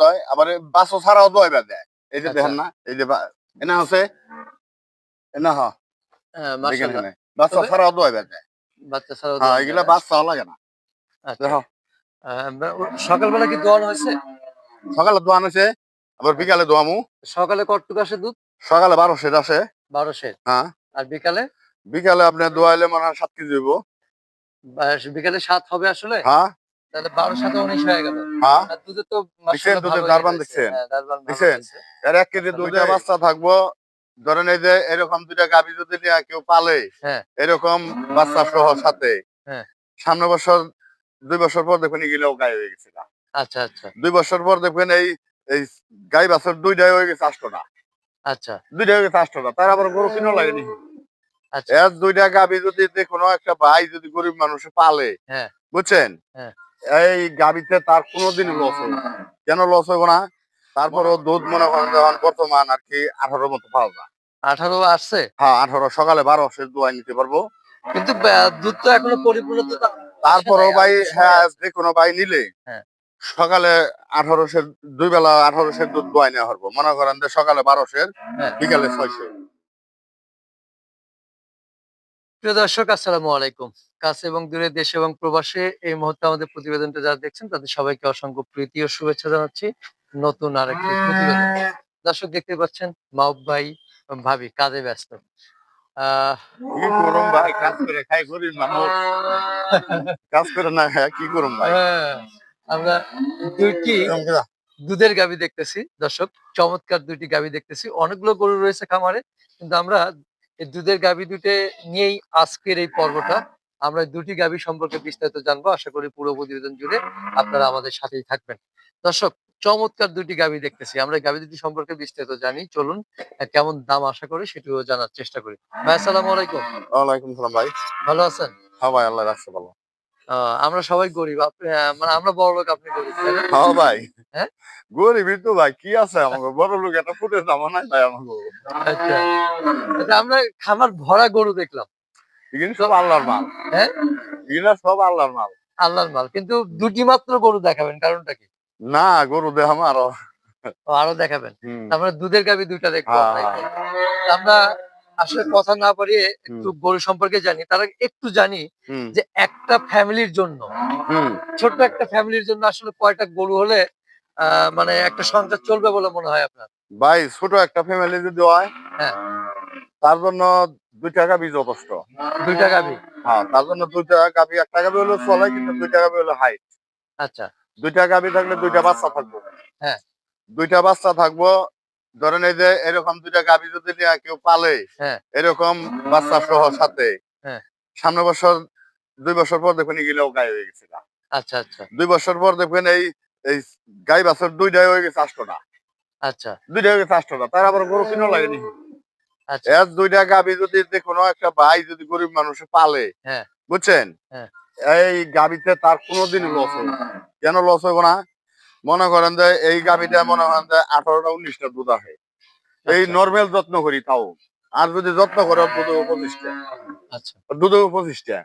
দয় আবার বাসও ছাড়াও দয় বা দেয়। এই যে আচ্ছা। দেখেন না এই যে এনা আছে এনা হ। হ্যাঁ, বাচ্চা ছাড়াও দয় বা দেয়। বাচ্চা ছাড়াও হ্যাঁ এগুলা দেয়। বাচ্চাও লাগে না। আচ্ছা। দেখো সকালবেলা কি দোয়ান হয়েছে? সকালে দোয়ান আছে আবার বিকালে দোয়ামু। সকালে কটটুক আসে দুধ? সকালে বারো সেট আছে বারো সের হ্যাঁ। আর বিকালে? বিকালে আপনি দোয়াইলে মনে হয় সাত কেজি হইব। বিকালে সাত হবে আসলে? হ্যাঁ। তাহলে বারো সাথে উনিশ হয়ে গেল হ্যাঁ দুধে তো মাশাআল্লাহ দুধের দারবান দেখছেন? দারবান ভালো দেখছেন? এর এক কেজি বাচ্চা থাকব ধরেন এই যে এরকম দুইটা গাভী যদি কেউ পালে হ্যাঁ। এরকম বাচ্চা সহ সাথে। সামনে বছর দুই বছর পর দেখবেন এগুলোও গায়ে হয়ে গেছে। আচ্ছা আচ্ছা দুই বছর পর দেখবেন এই এই গাই বাছর দুইটাই হয়ে গেছে আষ্টটা আচ্ছা দুইটা হয়ে গেছে আষ্টটা তার আবার গরু কিনো লাগেনি আচ্ছা এর দুইটা গাভী যদি কোনো একটা ভাই যদি গরিব মানুষ পালে। বুঝছেন। এই গাভীতে তার কোনোদিন লস না। কেন লস হইব না তারপরও দুধ মনে করেন বর্তমান আর কি আঠারো মতো পাওয়া যায় আঠারো আসছে হ্যাঁ আঠারো সকালে বারো সে দোয়াই নিতে পারব কিন্তু দুধ তো এখনও পরিপূর্ণ তারপরও ভাই হ্যাঁ আছে। যে কোনো ভাই নিলে হ্যাঁ। সকালে আঠারোশের দুই বেলা আঠারোশের দুধ দোয়াই নেওয়া হব মনে করেন যে সকালে বারোশের হ্যাঁ। বিকালে ছয়শে প্রিয় দর্শক আসসালামু আলাইকুম। কাছে এবং দূরে দেশে এবং প্রবাসে এই মুহূর্তে আমাদের প্রতিবেদনটা যারা দেখছেন তাদের সবাইকে অসংখ্য প্রীতি ও শুভেচ্ছা জানাচ্ছি। নতুন আরেকটি প্রতিবেদন। দর্শক দেখতে পাচ্ছেন মাহবুব ভাই ভাবি কাজে ব্যস্ত। হ্যাঁ, আমরা দুইটি দুধের গাবি দেখতেছি। দর্শক চমৎকার দুইটি গাবি দেখতেছি। অনেকগুলো গরু রয়েছে খামারে কিন্তু আমরা এই দুধের গাভী দুটে নিয়েই আজকের এই পর্বটা। আমরা দুটি গাভী সম্পর্কে বিস্তারিত জানব। আশা করি পুরো প্রতিবেদন জুড়ে আপনারা আমাদের সাথেই থাকবেন। দর্শক চমৎকার দুটি গাবি দেখতেছি। আমরা গাভী গাবি দুটি সম্পর্কে বিস্তারিত জানি। চলুন কেমন দাম আশা করি সেটিও জানার চেষ্টা করি। ভাই আসসালামু আলাইকুম। ওয়ালাইকুম সালাম ভাই। ভালো আছেন? হ্যাঁ ভাই আল্লাহ রাখছে ভালো। আমরা সবাই গরিব। মানে আমরা বড় লোক আপনি গরিব হ্যাঁ ভাই। হ্যাঁ? গরিবই তো ভাই কি আছে আমাকে? বড় লোক একটা ফুটের দাম নাই ভাই আমাকে। আচ্ছা। আচ্ছা, আমরা খামার ভরা গরু দেখলাম। এগুলো সব আল্লাহর মাল। হ্যাঁ? এগুলো সব আল্লাহর মাল। আল্লাহর মাল। কিন্তু দুটি মাত্র গরু দেখাবেন কারণটা কি? না গরু আমার ও, আরও দেখাবেন। তারপরে দুধের গাবি দুইটা দেখব হ্যাঁ, আমরা। আমরা আসলে কথা না পারিয়ে একটু গরু সম্পর্কে জানি তারা একটু জানি যে একটা ফ্যামিলির জন্য ছোট্ট একটা ফ্যামিলির জন্য আসলে কয়টা গরু হলে মানে একটা সংসার চলবে বলে মনে হয় আপনার? ভাই ছোট একটা ফ্যামিলি যদি হয় হ্যাঁ। তার জন্য দুই টাকা বীজ যথেষ্ট। দুইটা গাবি হ্যাঁ তার জন্য দুই টাকা গাবি এক টাকা হলো চলে কিন্তু দুই টাকা হলো হাইট আচ্ছা। দুইটা গাবি থাকলে দুইটা বাচ্চা থাকব। হ্যাঁ। দুইটা বাচ্চা থাকব ধরেন এই যে এরকম দুইটা গাবি যদি কেউ পালে হ্যাঁ। এরকম বাচ্চা সহ সাথে হ্যাঁ। সামনে বছর দুই বছর পর দেখবেন এগুলোও গায়ে হয়ে গেছে আচ্ছা আচ্ছা। দুই বছর পর দেখবেন এই এই গাই বাছর দুইটাই হয়ে গেছে আষ্টটা। আচ্ছা। দুইটা হয়ে গেছে আষ্টটা তার আবার গরু কিনো লাগেনি। আচ্ছা। এর দুইটা গাবি যদি যে কোনো একটা ভাই যদি গরিব মানুষে পালে হ্যাঁ। বুঝছেন। এই গাবিতে তার কোনোদিন লস হবে কেন লস হবে না? মনে করেন যে এই গাবিটা মনে করেন যে আঠারোটা উনিশটা দুধ আসে এই আচ্ছা, নর্মাল যত্ন করি তাও। আর যদি যত্ন করে দুধ পঁচিশটা আচ্ছা। দুধ পঁচিশটা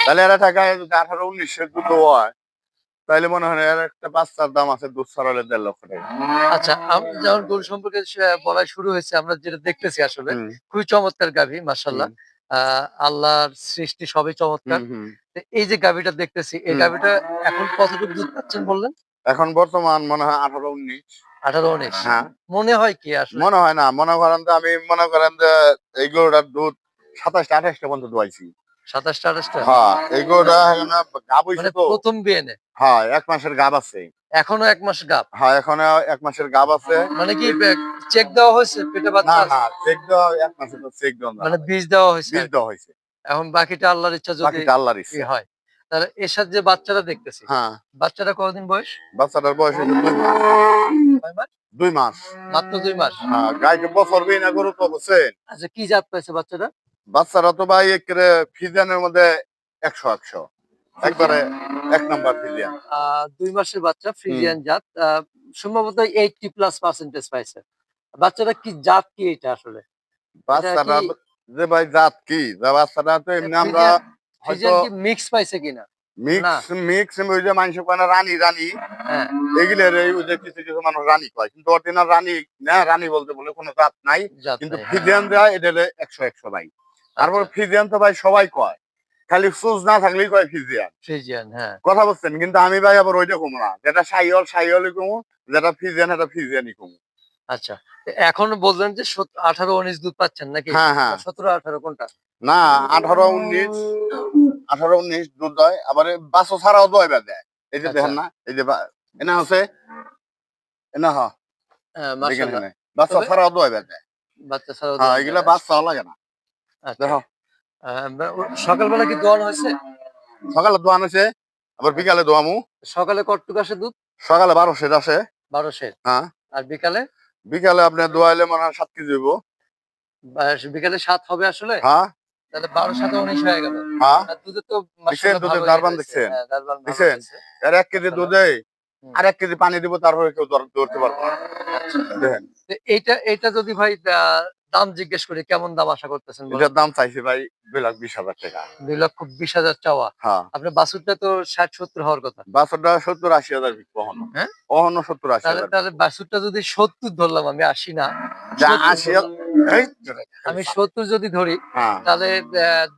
তাহলে এরা টাকায় যদি আঠারো উনিশের দুধ হয় তাহলে মনে হয় এর একটা বাচ্চার দাম আছে দুধ ছাড়ালে দেড় লক্ষ টাকা। আচ্ছা আম- যেমন গরু সম্পর্কে বলা শুরু হয়েছে আমরা যেটা দেখতেছি আসলে খুবই চমৎকার গাভী মাসাল্লাহ আল্লাহর সৃষ্টি সবই চমৎকার। এই যে গাভীটা দেখতেছি এই। গাভীটা এখন কতটুকু দুধ পাচ্ছেন বললেন? এখন বর্তমান মনে হয় আঠারো উনিশ। আঠারো উনিশ। হ্যাঁ। মনে হয় কি আসলে? মনে হয় না। মনে করেন যে আমি মনে করেন যে এই গরুটার দুধ সাতাশটা আঠাশটা পর্যন্ত দোয়াইছি। সাতাশটা আঠাশটা? হ্যাঁ এই গরুটা গাব মানে তো। প্রথম হ্যাঁ এক মাসের গাব আছে। এখনও এক মাস গাপ হ্যাঁ এখন এক মাসের গাব আছে। মানে কি চেক দেওয়া হয়েছে পেটে বাচ্চা? না চেক দেওয়া এক মাসের তো চেক দেওয়া মানে বীজ দেওয়া হয়েছে বীজ দেওয়া হয়েছে। এখন বাকিটা আল্লাহর ইচ্ছা যদি বাকিটা আল্লাহর ইচ্ছা। হয়। তাহলে এর সাথে যে বাচ্চাটা দেখতেছি হ্যাঁ। বাচ্চাটা কতদিন বয়স? বাচ্চাটার বয়স হয়েছে দুই মাস। দুই মাস। মাত্র দুই মাস। হ্যাঁ গাইকে বছর বিয়ে না গরু তো বুঝছেন আচ্ছা কি জাত পাইছে বাচ্চাটা? বাচ্চারা তো ভাই একেবারে ফিজিয়ানের মধ্যে একশো একশো। একবারে এক নাম্বার ফিজিয়ান। আহ, দুই মাসের বাচ্চা ফ্রিজিয়ান জাত। সম্ভবত এইটটি প্লাস পার্সেন্টেজ পাইছে। বাচ্চাটা কি জাত কি এটা আসলে? বাচ্চাটা কি- যে ভাই জাত কি? বাচ্চাটা তো এমনি আমরা হয়তো কি মিক্স পাইছে কিনা? মিক্স মিক্স ওই যে মানুষ কয় রানী রানী। ওই যে কিছু কিছু মানুষ রানী কয়। কিন্তু অরিজিনাল রানী না রানী বলতে বলে কোনো জাত নাই। কিন্তু নাই। এটা একশো একশো ভাই। তারপর তো ভাই সবাই কয়। খালি সুজ না থাকলেই কয় ফিজিয়ান। হ্যাঁ। কথা বলছেন কিন্তু আমি ভাই আবার ওইটা কমু না। যেটা সাইল সাইলই কমু যেটা ফিজিয়ান এটা ফিজিয়ানই কমু। আচ্ছা। এখন বললেন যে আঠারো উনিশ দুধ পাচ্ছেন নাকি? হ্যাঁ হ্যাঁ। সতেরো আঠারো কোনটা? না আঠারো উনিশ আঠারো উনিশ দুধ দেয় আবার বাসও ছাড়াও দয় বা দেয় এই যে আচ্ছা। দেখেন না এই যে এনা আছে এনা হ। হ্যাঁ, বাচ্চা ছাড়াও দয় বা দেয় বাচ্চা ছাড়াও হ্যাঁ দোয়ান এগুলা বাচ্চা লাগে না। আচ্ছা। দেখো। সকালবেলা কি দোয়ান হয়েছে? সকালে দোয়ান আছে আবার বিকালে দোয়ামু। সকালে কটটুক আসে দুধ? সকালে বারো সেট আসে। বারোশের হ্যাঁ। আর বিকালে? বিকালে আপনার দোয়াইলে মনে হয় সাত কেজি হইব। বিকালে সাত হবে আসলে? হ্যাঁ। তাহলে বারো সাথে উনিশ হয়ে গেল। হ্যাঁ? দুধে তো দুধের দারবান দেখছেন? দারবান ভালো দেখছেন? আর এক কেজি দুধে আর এক কেজি পানি দিব তারপরে কেউ ধরতে পারব আচ্ছা। দেখেন। এইটা এইটা যদি ভাই দাম জিজ্ঞেস করি কেমন দাম আশা করতেছেন? এটার দাম চাইছি ভাই দুই লাখ বিশ হাজার টাকা। দুই লক্ষ বিশ হাজার চাওয়া। হ্যাঁ। আপনার বাছুরটা তো ষাট সত্তর হওয়ার কথা। বাছরটা সত্তর আশি হাজার হ্যাঁ? অহনো সত্তর আশি হাজার তাহলে বাছুরটা যদি সত্তর ধরলাম আমি আশি না? যা 70 আশি আমি সত্তর যদি ধরি হ্যাঁ। তাহলে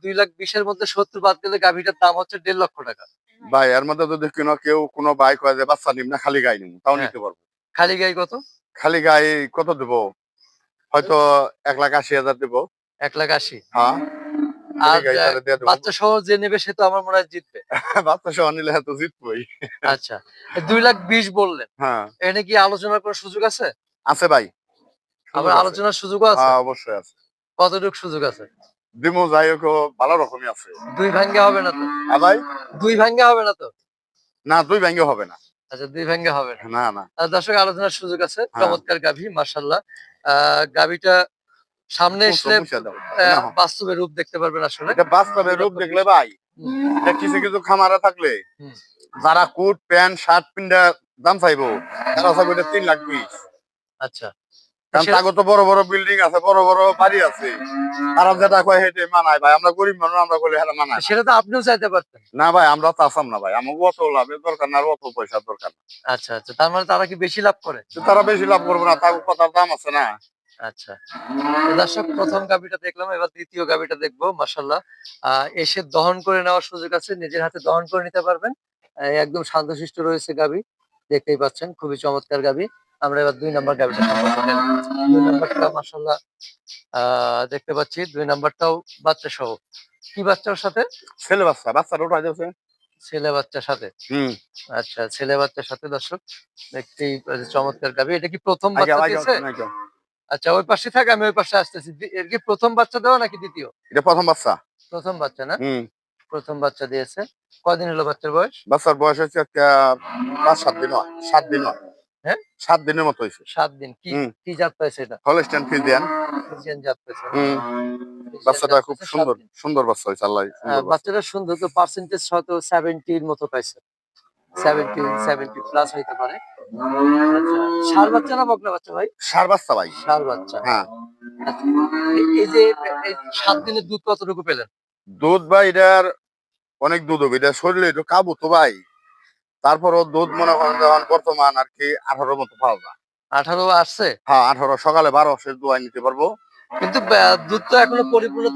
দুই লাখ বিশের মধ্যে সত্তর বাদ গেলে গাভীটার দাম হচ্ছে দেড় লক্ষ টাকা। ভাই এর মধ্যে যদি কোনো কেউ কোনো বাইক হয় যে বাচ্চা নিম না খালি গাই নিম তাও হ্যাঁ। নিতে পারব। খালি গাই কত? খালি গাই কত দেবো? হয়তো এক লাখ আশি হাজার দেবো। এক লাখ আশি। হ্যাঁ। বাচ্চা সহ যে নেবে সে তো আমার মনে হয় জিতবে। বাচ্চা সহ নিলে হয়তো জিতবই। আচ্ছা। দুই লাখ বিশ বললেন। হ্যাঁ। এখানে কি আলোচনার কোনো সুযোগ আছে? আছে ভাই। আবার আলোচনার সুযোগও আছে। হ্যাঁ অবশ্যই আছে। কতটুকু সুযোগ আছে? দিমু যাই হোক ভালো রকমই আছে। দুই ভাঙ্গে হবে না তো? আর ভাই? দুই ভাঙ্গে হবে না তো? না দুই ব্যাঙ্গে হবে না। আচ্ছা দুই ভাঙ্গে হবে না। না না। দর্শক আলোচনার সুযোগ আছে। হ্যাঁ। চমৎকার গাভী মার্শাল্লাহ গাভীটা সামনে এসলে বাস্তবে রূপ দেখতে পারবেন আসলে। এটা বাস্তবে রূপ দেখলে ভাই কিছু কিছু খামারা থাকলে যারা কোট প্যান্ট শার্ট পিন্ডা দাম চাইব তারা চাইব তিন লাখ বিশ। আচ্ছা। কারণ সেটা- তো বড় বড় বিল্ডিং আছে বড় বড় বাড়ি আছে। তারা যেটা কয় হেঁটে মানায় ভাই আমরা গরিব মানুষ আমরা বলে হ্যাঁ মানায় সেটা তো আপনিও চাইতে পারতেন। না ভাই আমরা তো আসাম না ভাই আমাকে অত লাভের দরকার না আর অত পয়সার দরকার আচ্ছা আচ্ছা তার মানে তারা কি বেশি লাভ করে? তারা বেশি লাভ করব না কথার দাম আছে না। আচ্ছা। দর্শক প্রথম গাবিটা দেখলাম এবার দ্বিতীয় গাবিটা দেখব মাসাল্লাহ এসে দহন করে নেওয়ার সুযোগ আছে নিজের হাতে দহন করে নিতে পারবেন। একদম শান্তশিষ্ট রয়েছে গাবি দেখতেই পাচ্ছেন খুবই চমৎকার গাবি আমরা এবার দুই নম্বর সম্পর্কে দুই নম্বরটা মাসাল্লাহ দেখতে পাচ্ছি। দুই নম্বরটাও বাচ্চা সহ। কি বাচ্চার সাথে? ছেলে বাচ্চা বাচ্চাটা উঠা যাচ্ছে ছেলে বাচ্চার সাথে? হম। আচ্ছা ছেলে বাচ্চার সাথে দর্শক পাচ্ছি চমৎকার গাবি এটা কি প্রথম বাচ্চা দিয়েছে? আচ্ছা ওই পাশে থাকে আমি ওই পাশে আসতেছি। এর কি প্রথম বাচ্চা দেওয়া নাকি দ্বিতীয়? এটা প্রথম বাচ্চা। প্রথম বাচ্চা না? হম। প্রথম বাচ্চা দিয়েছে। কদিন হলো বাচ্চার বয়স? বাচ্চার বয়স হচ্ছে একটা পাঁচ সাত দিন হয়। সাত দিন হয়। হ্যাঁ? সাত দিনের মতো হয়েছে সাত দিন। কি। কি জাত পাইছে এটা? ফ্রিজিয়ান জাত পাইছে হুম। বাচ্চাটা খুব সুন্দর সুন্দর বাচ্চা হয়েছে আল্লাহ হ্যাঁ, বাচ্চা। বাচ্চাটা সুন্দর তো পার্সেন্টেজ হয়তো সেভেন্টির মতো পাইছে। সেভেন্টি সেভেন্টি প্লাস হইতে পারে। আচ্ছা ষাঁড় বাচ্চা না বকনা বাচ্চা ভাই? ষাঁড় বাচ্চা ভাই। ষাঁড় বাচ্চা। হ্যাঁ। আচ্ছা, এই- যে সাত দিনের দুধ কতটুকু পেলেন? দুধ ভাই এটার অনেক দুধ হবে। এটা শরীরে একটু কাবু তো ভাই। তারপরও দুধ মনে করেন যখন বর্তমান আর কি আঠারো মতো পাওয়া যায় আঠারো আসছে হ্যাঁ আঠারো সকালে বারো সে দোয়াই নিতে পারব কিন্তু দুধ তো এখনও পরিপূর্ণ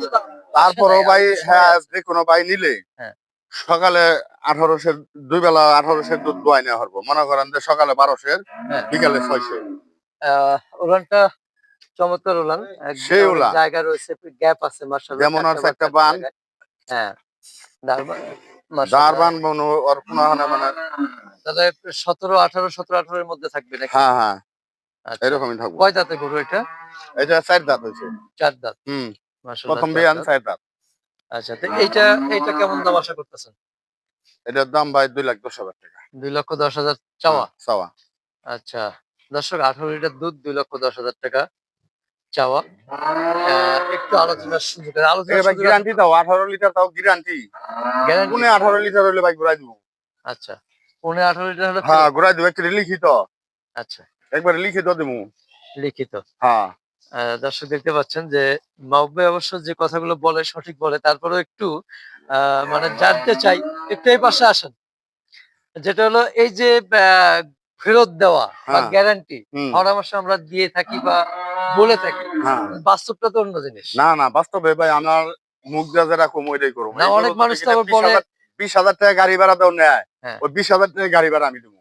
তারপরেও ভাই হ্যাঁ। যে কোনো ভাই নিলে হ্যাঁ। সকালে আঠারোশের দুই বেলা আঠারোশের দুধ দোয়াই নেওয়া হব মনে করেন যে সকালে বারোশের হ্যাঁ। বিকালে ছয়শের আহ, উলানটা চমৎকার একদম সেই উলান। জায়গা রয়েছে গ্যাপ আছে যেমন আছে একটা বান। হ্যাঁ দারবান মাশাআল্লাহ। দারবান বনু ওর কোনো মানে মানে সতেরো আঠারো সতেরো আঠারোর মধ্যে থাকবে নাকি? হ্যাঁ হ্যাঁ। আচ্ছা। এরকমই থাকব। কয় দাঁতে গরু এটা? এটা চার দাঁত হয়েছে। চার দাঁত। হুম। মাশাআল্লাহ, প্রথম বিয়ান দাঁত। চার দাঁত। আচ্ছা তো এইটা এইটা কেমন দাম আশা করতেছেন? এটার দাম ভাই দুই লাখ দশ হাজার টাকা। দুই লক্ষ দশ হাজার চাওয়া? চাওয়া। আচ্ছা। দর্শক আঠারো লিটার দুধ দুই লক্ষ দশ হাজার টাকা। চাওয়া একটু আলোচনার সুযোগ এটা আলোচনার ভাই গ্যারান্টি দাও আঠারো লিটার তাও গ্যারান্টি পুনে আঠারো লিটার হলে ভাই ঘুরাই দিব। আচ্ছা। পনেরো আঠারো লিটার হলে হ্যাঁ ঘুরাই দিব একটা লিখিত। আচ্ছা। একবারে লিখিত দেবো লিখিত। হ্যাঁ। দর্শক দেখতে পাচ্ছেন যে মাহবুব অবশ্য যে কথাগুলো বলে সঠিক বলে তারপরেও একটু মানে জানতে চাই একটু এই পাশে আসেন। যেটা হলো এই যে ফেরত দেওয়া বা। গ্যারান্টি। পরামর্শ আমরা দিয়ে থাকি বা বলে থাকি। হ্যাঁ। বাস্তবটা তো অন্য জিনিস। না না বাস্তবে ভাই আমার মুখ যা যারা কম ওইটাই করব। অনেক মানুষ তো বলে- বিশ হাজার টাকা গাড়ি ভাড়া দেও নেয়। হ্যাঁ। ওই বিশ হাজার টাকা গাড়ি ভাড়া আমি দেবো।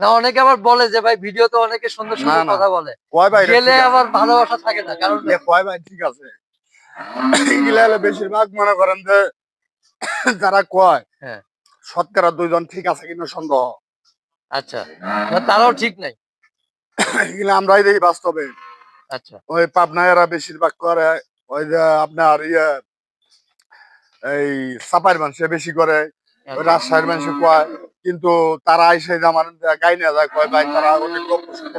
না অনেকে আবার বলে যে ভাই ভিডিও তো অনেকে সুন্দর সুন্দর। কথা বলে। কয় ভাই গেলে আবার ভালোবাসা থাকে না কারণ কয় ভাই ঠিক আছে। এগুলা বেশিরভাগ মনে করেন যে যারা কয় হ্যাঁ। শতকরা দুইজন ঠিক আছে কিনা সন্দেহ। আচ্ছা। তারাও ঠিক নাই। এগুলা আমরাই দেখি বাস্তবে। আচ্ছা। ওই পাবনায় এরা বেশিরভাগ করে ওই যে আপনার ইয়ে এই সাপাইর মানুষে বেশি করে রাজশাহীর মানুষ কয় কিন্তু তারা এসে আমার গাই নিয়ে যায় কয় ভাই তারা অনেক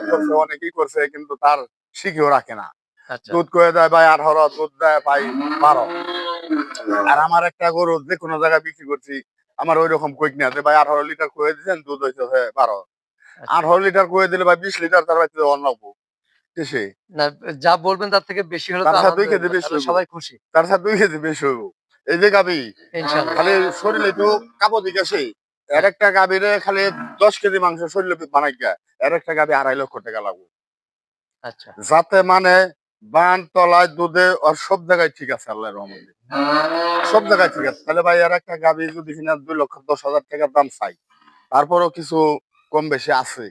করছে অনেকই করছে কিন্তু তার শিখেও রাখে না। আচ্ছা। দুধ করে দেয় ভাই আঠারো দুধ দেয় ভাই বারো। আর আমার একটা গরু যে কোনো জায়গায় বিক্রি করছি আমার ওই রকম কুইক আছে ভাই আঠারো লিটার কুয়ে দিচ্ছেন দুধ হইতেছে বারো। আঠারো লিটার কুয়ে দিলে ভাই বিশ লিটার তার বাড়িতে অন্য সে। না যা বলবেন তার থেকে বেশি হলে তার সাথে কেজি বেশি সবাই খুশি। তার সাথে কেজি বেশি হইব। এই যে গাবি ইনশাল্লাহ। খালি শরীরে একটু কাপড় দিকে সেই এর একটা গাবিরে খালি দশ কেজি মাংস শরীরে বানাই এর একটা গাবি আড়াই লক্ষ টাকা লাগবে। আচ্ছা। যাতে মানে বান তলায় দুধে আর সব জায়গায় ঠিক আছে আল্লাহ রহমতে। সব জায়গায় ঠিক আছে। তাহলে ভাই আর একটা গাবি যদি কিনা দুই লক্ষ দশ হাজার টাকার দাম চাই তারপরও কিছু কম বেশি আছে।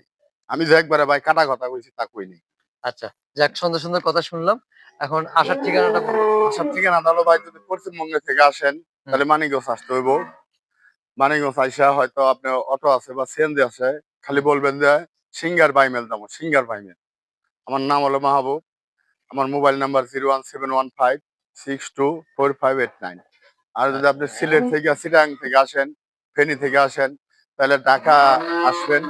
আমি যে একবারে ভাই কাটা কথা কইছি তা কইনি। আচ্ছা যাক সুন্দর সুন্দর কথা শুনলাম। এখন আসার ঠিকানাটা। আসার থেকে না ভাই যদি পশ্চিমবঙ্গে থেকে আসেন তাহলে মানিকগঞ্জ আসতে হইব। মানিকগঞ্জ আইসা হয়তো আপনার অটো আছে বা সিএনজি আছে খালি বলবেন যে সিঙ্গার বাইমেল দাম সিঙ্গার বাইমেল আমার নাম হলো মাহবুব আমার mobile number zero one seven one five six two four five eight nine. আর যদি আপনি সিলেট থেকে সিটাং থেকে আসেন ফেনী থেকে আসেন তাহলে ঢাকা আসবেন।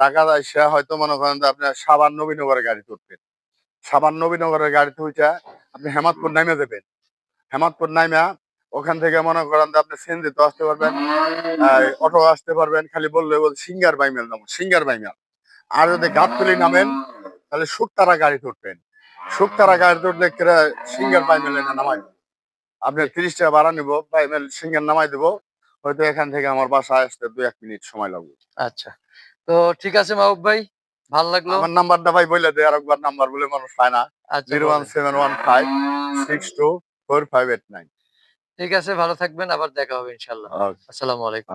ঢাকা এসে হয়তো মনে করেন যে আপনার সাবান নবীনগরের গাড়ি তুলবেন। সাবান নবীনগরের গাড়িতে উঠে আপনি হেমাদপুর নামে দেবেন। হেমাদপুর নাইমা ওখান থেকে মনে করেন যে আপনি সিএনজিতে আসতে পারবেন অটো আসতে পারবেন, খালি বললে বল সিঙ্গার বাইমেল নাম, সিঙ্গার বাইমেল। আর যদি গাবতলি নামেন, তাহলে শুকতারা গাড়ি তুলবেন। শুকতারা গাড়ি তুললে সিঙ্গার বাইমেল নামাই। আপনি তিরিশ টাকা ভাড়া নিব, বাইমেল সিঙ্গার নামাই দেবো। হয়তো এখান থেকে আমার বাসায় আসতে দু এক মিনিট সময় লাগবে। আচ্ছা। তো ঠিক আছে মাহবুব ভাই ভালো লাগল। আমার নাম্বারটা ভাই বলে দেয় আরেকবার নাম্বার বলে মানুষ পায় না। আচ্ছা zero one. Seven one five six two four five eight nine. ঠিক আছে ভালো থাকবেন আবার দেখা হবে ইনশাল্লাহ আসসালামু আলাইকুম।